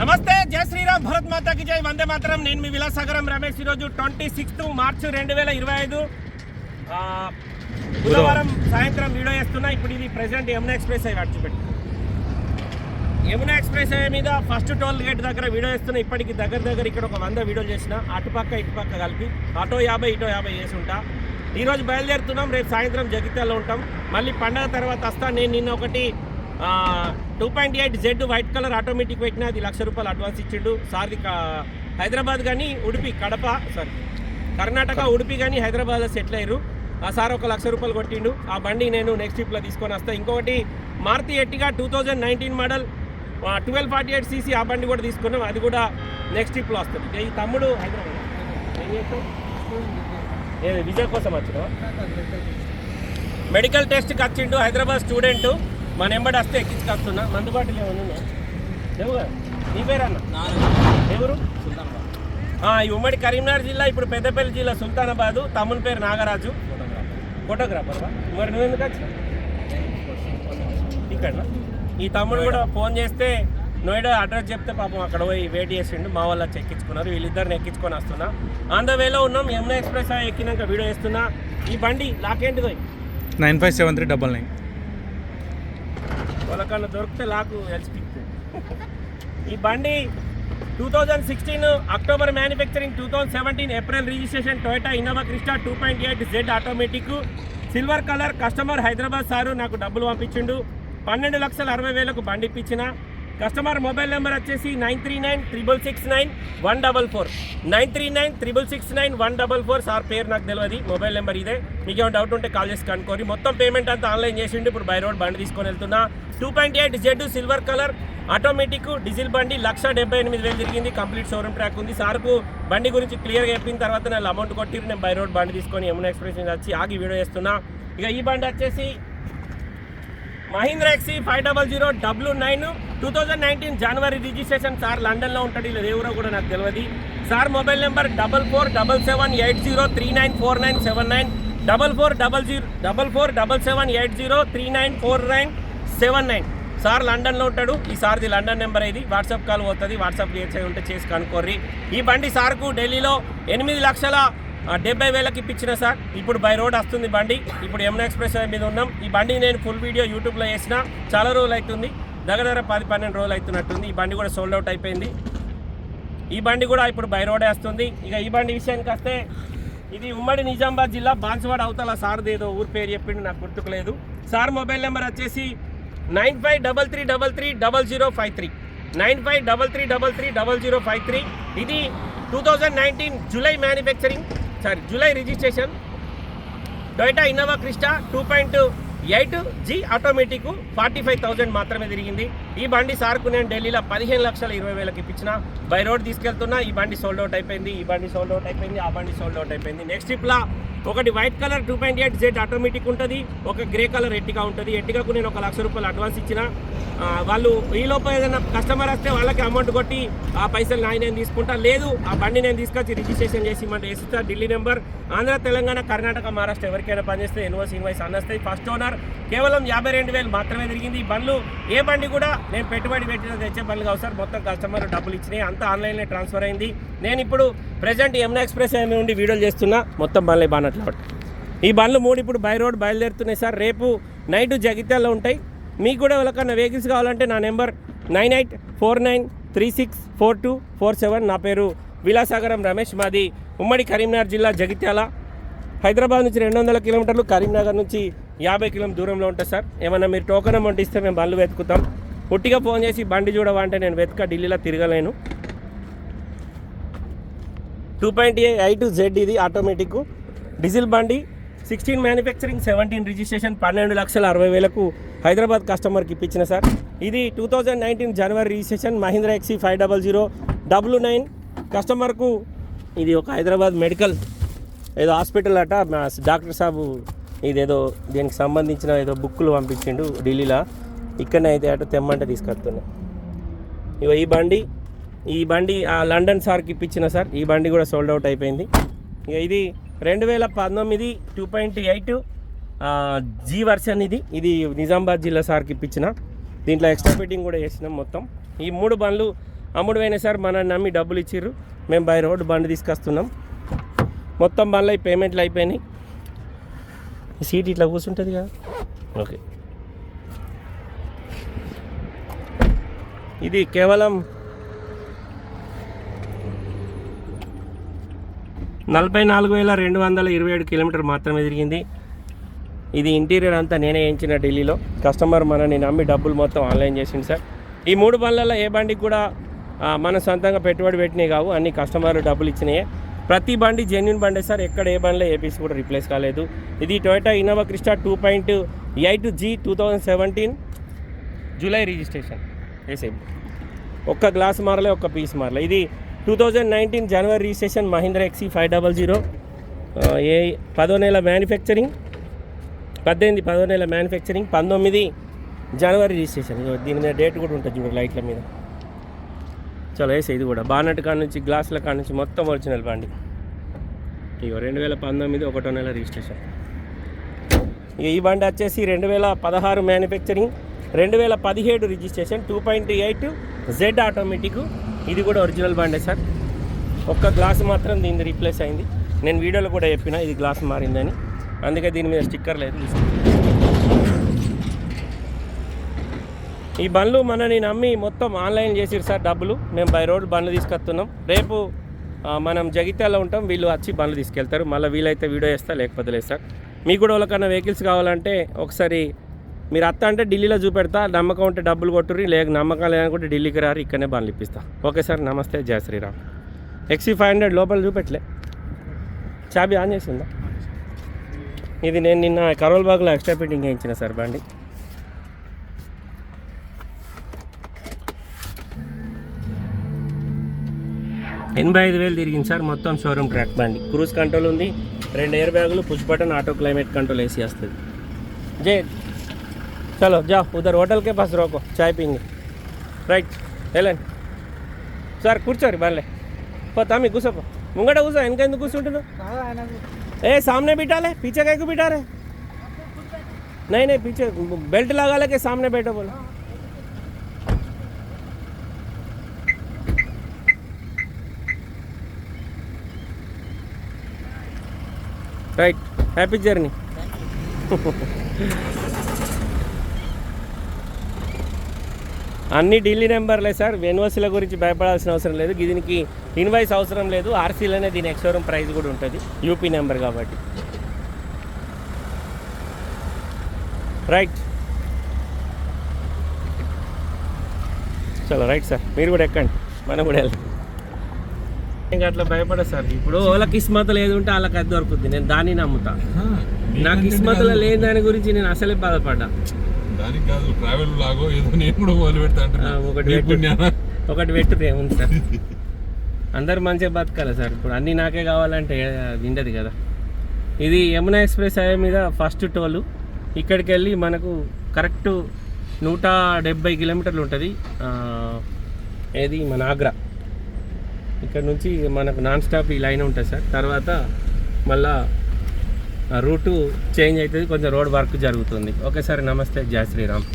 నమస్తే జయ శ్రీరామ్ భరత్ మాతాకి జై. వందే మాత్రం. నేను మీ విలాసాగరం రమేష్. ఈరోజు ట్వంటీ సిక్స్త్ మార్చ్ రెండు వేల ఇరవై ఐదు. బుధవారం సాయంత్రం వీడియో వేస్తున్నా ఇప్పుడు ఇది ప్రెసిడెంట్ యమునా ఎక్స్ప్రెస్ హైవే అడిచిపెట్టి యమునా ఎక్స్ప్రెస్ హైవే మీద ఫస్ట్ టోల్ గేట్ దగ్గర వీడియో వేస్తున్నా ఇప్పటికి దగ్గర దగ్గర ఇక్కడ ఒక వంద వీడియోలు చేసిన. అటుపక్క ఇటుపక్క కలిపి. అటో యాభై ఇటో యాభై చేసి ఉంటా. ఈరోజు బయలుదేరుతున్నాం. రేపు సాయంత్రం జగిత్యాలలో ఉంటాం. మళ్ళీ పండగ తర్వాత వస్తా. నేను నిన్న ఒకటి two point eight Z white colour automatic పెట్టిన. అది లక్ష రూపాయలు అడ్వాన్స్ ఇచ్చిండు. సార్ది హైదరాబాద్ కానీ ఉడిపి కడప సారీ కర్ణాటక ఉడిపి కానీ హైదరాబాద్లో సెటిల్ అయ్యారు. ఆ సార్ ఒక లక్ష రూపాయలు కొట్టిండు. ఆ బండి నేను నెక్స్ట్ ట్రిప్లో తీసుకొని వస్తా. ఇంకొకటి Maruti Ertiga two thousand nineteen model twelve forty eight CC ఆ బండి కూడా తీసుకున్నాం. అది కూడా నెక్స్ట్ ట్రిప్లో వస్తుంది. ఈ తమ్ముడు హైదరాబాద్. ఏం చేస్తావు? ఏది విజయ్ కోసం వచ్చినావా? మెడికల్ టెస్ట్కి వచ్చిండు హైదరాబాద్ స్టూడెంట్. మా నెంబర్ వస్తే ఎక్కించుకొస్తున్నా. మందుబాటులో ఏమైనా ఉన్నాయా? లేవు కదా? నీ పేరన్న ఎవరు? ఈ ఉమ్మడి కరీంనగర్ జిల్లా ఇప్పుడు పెద్దపల్లి జిల్లా సుల్తానాబాద్. తమ్ముని పేరు నాగరాజు. ఫోటోగ్రాఫర్ మరి నువ్వు ఎందుకు వచ్చినావు ఇక్కడ ఈ తమ్ముడు కూడా ఫోన్ చేస్తే నోయిడా అడ్రస్ చెప్తే పాపం అక్కడ పోయి వెయిట్ చేసిండు మా వాళ్ళు ఎక్కించుకున్నారు వీళ్ళిద్దరిని ఎక్కించుకొని వస్తున్నా. ఆన్ ద వేలో ఉన్నాం యమునా ఎక్స్ప్రెస్ ఎక్కినాక వీడియో చేస్తున్నా. ఈ బండి లాకేంటిదో? Nine five seven three double nine. వాళ్ళకన్నా దొరికితే లాకు ఎలిసిపిస్తుంది ఈ బండి two thousand sixteen October manufacturing two thousand seventeen April registration Toyota Innova Crysta two point eight Z automatic silver colour customer Hyderabad sir నాకు డబ్బులు పంపించిండు. పన్నెండు లక్షల అరవై వేలకు బండి ఇప్పించిన. కస్టమర్ మొబైల్ నెంబర్ వచ్చేసి nine three nine triple six nine one double four. Nine three nine triple six nine one double four. Sir పేరు నాకు తెలియదు మొబైల్ నెంబర్ ఇదే. మీకు డౌట్ ఉంటే కాల్ చేసి కనుక్కోరి మొత్తం పేమెంట్ అంతా ఆన్లైన్ చేసిండు. ఇప్పుడు బై రోడ్ బండి తీసుకొని వెళ్తున్నా. Two point eight Z silver colour. Automatic diesel బండి లక్ష డెబ్బై ఎనిమిది వేలు తిరిగింది. కంప్లీట్ షోరూమ్ ట్రాక్ ఉంది. సార్కు బండి గురించి క్లియర్గా చెప్పిన తర్వాత నేను అమౌంట్ కొట్టి నేను బై రోడ్ బండి తీసుకొని యమునా ఎక్స్ప్రెస్ మీద వచ్చి ఆగి వీడియో చేస్తున్నా. ఇక ఈ బండి వచ్చేసి Mahindra XUV five double zero W nine two thousand nineteen జనవరి రిజిస్ట్రేషన్ సార్ లండన్లో ఉంటాడు. ఇలా ఎవరో కూడా నాకు తెలియదు sir mobile number double four double seven eight zero three nine four nine seven nine double four double zero double four double seven eight zero three nine four nine seven nine sir లండన్లో ఉంటాడు. ఈ సార్ది London number ఇది. WhatsApp call పోతుంది. WhatsApp చేసే ఉంటే చేసి కనుక్కోర్రి. ఈ బండి సార్కు ఢిల్లీలో ఎనిమిది లక్షల డెబ్బై వేలకు ఇప్పించిన సార్. ఇప్పుడు బై రోడ్ వస్తుంది బండి. ఇప్పుడు యమునా ఎక్స్ప్రెస్ మీద ఉన్నాం. ఈ బండి నేను ఫుల్ వీడియో యూట్యూబ్లో వేసిన. చాలా రోజులు అవుతుంది. దగ్గర దగ్గర పది పన్నెండు రోజులు అవుతున్నట్టుంది. ఈ బండి కూడా సోల్డ్ అవుట్ అయిపోయింది. ఈ బండి కూడా ఇప్పుడు బై రోడ్ వేస్తుంది. ఇక ఈ బండి విషయానికి వస్తే ఇది ఉమ్మడి నిజామాబాద్ జిల్లా బాన్సువాడ అవతల సార్ది ఏదో ఊరు పేరు చెప్పిండు నాకు గుర్తుకులేదు. సార్ మొబైల్ నెంబర్ వచ్చేసి nine five double three double three double zero five three. Nine five double three double three double zero five three. ఇది two thousand nineteen July manufacturing. Sorry July registration. Toyota Innova Crysta two point eight G automatic forty five thousand మాత్రమే తిరిగింది. ఈ బండి సార్కు నేను ఢిల్లీలో పదిహేను లక్షల ఇరవై వేలకు ఇప్పించిన. బై రోడ్ తీసుకెళ్తున్నా ఈ బండి సోల్డ్ అవుట్ అయిపోయింది ఈ బండి సోల్డ్ అవుట్ అయిపోయింది ఆ బండి సోల్డ్ అవుట్ అయిపోయింది. నెక్స్ట్ ట్రిప్లా ఒకటి white colour two point eight Z automatic ఉంటుంది ఒక గ్రే కలర్ ఎట్టిగా ఉంటుంది. ఎట్టిగాకు నేను ఒక లక్ష రూపాయలు అడ్వాన్స్ ఇచ్చిన. వాళ్ళు ఈ లోపల ఏదైనా కస్టమర్ వస్తే వాళ్ళకి అమౌంట్ కొట్టి ఆ పైసలు నాయ నేను తీసుకుంటా? లేదు ఆ బండి నేను తీసుకొచ్చి రిజిస్ట్రేషన్ చేసి ఇమ్మంటే వేసిస్తా ఢిల్లీ నెంబర్ ఆంధ్ర తెలంగాణ కర్ణాటక మహారాష్ట్ర ఎవరికైనా పనిచేస్తే ఎన్వోస్ ఇన్వాయిస్ అన్నస్తాయి ఫస్ట్ ఓనర్ కేవలం యాభై రెండు వేలు మాత్రమే తిరిగింది. ఈ బండ్లు ఏ బండి కూడా నేను పెట్టుబడి పెట్టిన తెచ్చే బండ్లు కావు సార్. మొత్తం కస్టమర్ డబ్బులు ఇచ్చినాయి. అంతా ఆన్లైన్లో ట్రాన్స్ఫర్ అయింది. నేను ఇప్పుడు ప్రజెంట్ యమునా ఎక్స్ప్రెస్ హైవే నుండి వీడియోలు చేస్తున్నా. మొత్తం బండ్లే అట్లా ఈ బండ్లు మూడు ఇప్పుడు బై రోడ్ బయలుదేరుతున్నాయి సార్. రేపు నైట్ జగిత్యాల్లో ఉంటాయి. మీకు కూడా ఎవరికన్నా వెహికల్స్ కావాలంటే నా number nine eight four nine three six four two four seven. నా పేరు విలాసాగరం రమేష్. మాది ఉమ్మడి కరీంనగర్ జిల్లా జగిత్యాల. హైదరాబాద్ నుంచి రెండు వందల కిలోమీటర్లు కరీంనగర్ నుంచి యాభై కిలోమీటర్ దూరంలో ఉంటుంది సార్. ఏమన్నా మీరు టోకెన్ అమౌంట్ ఇస్తే మేము బండ్లు వెతుకుతాం. పుట్టిగా ఫోన్ చేసి బండి చూడవా అంటే నేను వెతక ఢిల్లీలో తిరగలేను. టూ పాయింట్ ఎయిట్ జెడ్ ఇది ఆటోమేటిక్ డీజిల్ బండి సిక్స్టీన్ మ్యానుఫ్యాక్చరింగ్ సెవెంటీన్ రిజిస్ట్రేషన్ పన్నెండు లక్షల అరవై వేలకు హైదరాబాద్ కస్టమర్కి ఇప్పించిన సార్. ఇది టూ థౌజండ్ నైన్టీన్ జనవరి registration Mahindra XUV five double zero W nine కస్టమర్కు ఇది ఒక హైదరాబాద్ మెడికల్ ఏదో హాస్పిటల్ అట. డాక్టర్ సాబు ఇదేదో దీనికి సంబంధించిన ఏదో బుక్కులు పంపించిండు ఢిల్లీలో. ఇక్కడనే అయితే అటు తెమ్మంట తీసుకొస్తున్నా. ఇగో ఈ బండి ఈ బండి ఆ లండన్ సార్కి ఇప్పించిన సార్. ఈ బండి కూడా సోల్డ్ అవుట్ అయిపోయింది. ఇక ఇది రెండు వేల పంతొమ్మిది two point eight G version ఇది. ఇది నిజామాబాద్ జిల్లా సార్కి ఇప్పించిన. దీంట్లో ఎక్స్ట్రా ఫిట్టింగ్ కూడా చేసినాం మొత్తం. ఈ మూడు బండ్లు అమ్ముడు సార్ మనల్ని నమ్మి డబ్బులు ఇచ్చిర్రు. మేము బై రోడ్ బండి తీసుకొస్తున్నాం. మొత్తం బండ్లు పేమెంట్లు అయిపోయినాయి. సీట్ ఇట్లా కూర్చుంటుంది కదా ఓకే. ఇది కేవలం నలభై నాలుగు వేల రెండు వందల ఇరవై ఏడు కిలోమీటర్ మాత్రమే తిరిగింది. ఇది ఇంటీరియర్ అంతా నేనే వేయించిన ఢిల్లీలో. కస్టమర్ మనని నమ్మి డబ్బులు మొత్తం ఆన్లైన్ చేసింది సార్. ఈ మూడు బండ్లలో ఏ బండికి కూడా మన సొంతంగా పెట్టుబడి పెట్టినవి కావు. అన్ని కస్టమర్లు డబ్బులు ఇచ్చినాయే. ప్రతి బండి జెన్యున్ బండే సార్. ఎక్కడ ఏ బండిలో ఏ పీస్ కూడా రిప్లేస్ కాలేదు. ఇది Toyota Innova Crysta two point eight Z two thousand seventeen July registration వేసేపు ఒక్క గ్లాస్ మారలే ఒక్క పీస్ మారలే. ఇది టూ థౌజండ్ నైన్టీన్ జనవరి registration Mahindra XUV five double zero ఏ పదో నెల మ్యానుఫ్యాక్చరింగ్ పద్దెనిమిది పదో నెల మ్యానుఫ్యాక్చరింగ్ పంతొమ్మిది జనవరి రిజిస్ట్రేషన్. ఇగో దీని మీద డేట్ కూడా ఉంటుంది చూడు లైట్ల మీద. చాలా వేసే ఇది కూడా. బానట్ కాడ నుంచి గ్లాసుల కాడ నుంచి మొత్తం ఒరిజినల్ బండి. ఇగో రెండు వేల పంతొమ్మిది ఒకటో నెల రిజిస్ట్రేషన్. ఇక ఈ బండి వచ్చేసి రెండు వేల పదహారు మ్యానుఫ్యాక్చరింగ్ రెండు వేల పదిహేడు registration two point eight Z automatic ఇది కూడా ఒరిజినల్ బండే సార్. ఒక్క గ్లాస్ మాత్రం దీన్ని రీప్లేస్ అయింది. నేను వీడియోలో కూడా చెప్పిన ఇది గ్లాస్ మారిందని. అందుకే దీని మీద స్టిక్కర్ లేదు. ఈ బండ్లు మనని నమ్మి మొత్తం ఆన్లైన్ చేసిరు సార్ డబ్బులు. మేము బై రోడ్ బండ్లు తీసుకొస్తున్నాం. రేపు మనం జగిత్యాలలో ఉంటాం. వీళ్ళు వచ్చి బండ్లు తీసుకెళ్తారు. మళ్ళీ వీలైతే వీడియో వేస్తా లేకపోతే లేదు సార్. మీకు కూడా వాళ్ళకన్నా వెహికల్స్ కావాలంటే ఒకసారి మీరు అత్త అంటే ఢిల్లీలో చూపెడతా నమ్మకం ఉంటే డబ్బులు కొట్టుర్రి లేక నమ్మకం లేదనుకుంటే ఢిల్లీకి రారు ఇక్కడనే బండ్లు ఇప్పిస్తా. ఓకే సార్ నమస్తే జయ శ్రీరామ్. ఎక్సీ ఫైవ్ హండ్రెడ్ లోపల చూపెట్టలే చాబీ ఆన్ చేసిందా? ఇది నేను నిన్న కరోల్ బాగ్లో ఎక్స్ట్రా ఫిట్టింగ్ వేయించిన సార్ బండి. ఎనభై ఐదు వేలు తిరిగింది సార్ మొత్తం షోరూమ్ ట్రాక్ బండి. క్రూజ్ కంట్రోల్ ఉంది రెండు ఎయిర్ బ్యాగులు push button auto climate control AC వస్తుంది. జే चलो, जाओ, उधर होटल के पास रोको, चाय पीएँगे राइट हेलन సార్ కూర్చోరు బర్లే పో తమ్మి కూసపో ముంగట కూసో వెనక ఎందుకు కూర్చుంటున్నావు ఏ సామనే బిటాలే పీछे कैको बिठा रहे? नहीं नहीं, पीछे, बेल्ट लगा लेके सामने बैठो, बोलो। राइट हैप्पी जर्नी అన్ని ఢిల్లీ నెంబర్లే సార్. ఎన్ఓసీల గురించి భయపడాల్సిన అవసరం లేదు. దీనికి ఇన్వాయిస్ అవసరం లేదు. ఆర్సీలోనే దీని ఎక్స్షోరూమ్ ప్రైస్ కూడా ఉంటుంది. యూపీ నెంబర్ కాబట్టి. రైట్. చలో రైట్ సార్. మీరు కూడా ఎక్కండి. మనం కూడా వెళ్దాం ఇంకా అట్లా భయపడదు సార్. ఇప్పుడు వాళ్ళ కిస్మతలు ఏది ఉంటే వాళ్ళకి అది దొరుకుతుంది. నేను దాన్ని నమ్ముతా. నా కిస్మతలో లేని దాని గురించి నేను అసలే బాధపడ్డా. దానికి కాదు ట్రావెల్ లాగో ఏదో నేను కూడా మొదలు పెడతా ఒకటి నీ పెట్టు. పుణ్యాన. ఒకటి పెట్టుది ఏముంది సార్. అందరు మంచిగా బతకాలి సార్. ఇప్పుడు అన్నీ నాకే కావాలంటే ఉండదు కదా. ఇది యమునా ఎక్స్ప్రెస్ హైవే మీద ఫస్ట్ టోలు. ఇక్కడికి వెళ్ళి మనకు కరెక్ట్ నూట డెబ్బై కిలోమీటర్లు ఉంటుంది. ఏది? మన ఆగ్రా. ఇక్కడ నుంచి మనకు నాన్ స్టాప్ ఈ లైన్ ఉంటుంది సార్. తర్వాత మళ్ళా రూటు చేంజ్ అవుతుంది కొంచెం రోడ్ వర్క్ జరుగుతుంది. ఓకే సార్ నమస్తే జయ శ్రీరామ్.